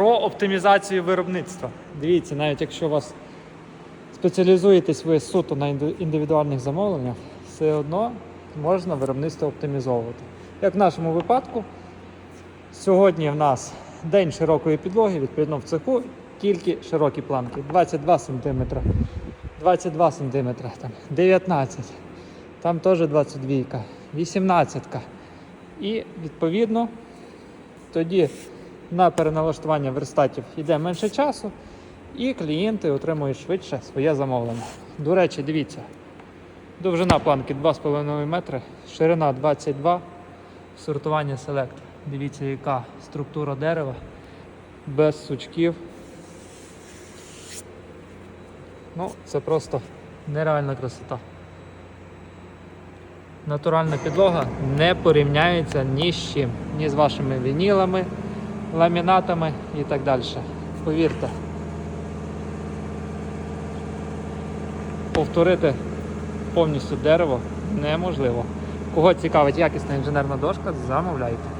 про оптимізацію виробництва. Дивіться, навіть якщо у вас спеціалізуєтесь ви суто на індивідуальних замовленнях, все одно можна виробництво оптимізовувати. Як в нашому випадку, сьогодні в нас день широкої підлоги, відповідно в цеху тільки широкі планки 22 см, 22 см, там, 19 там теж 22, 18. І відповідно тоді на переналаштування верстатів йде менше часу, і клієнти отримують швидше своє замовлення. До речі, дивіться, довжина планки 2,5 метри, ширина 22, сортування селект. Дивіться, яка структура дерева, без сучків. Ну, це просто нереальна красота. Натуральна підлога не порівняється ні з чим, ні з вашими вінілами, ламінатами і так далі. Повірте. Повторити повністю дерево неможливо. Кого цікавить якісна інженерна дошка, замовляйте.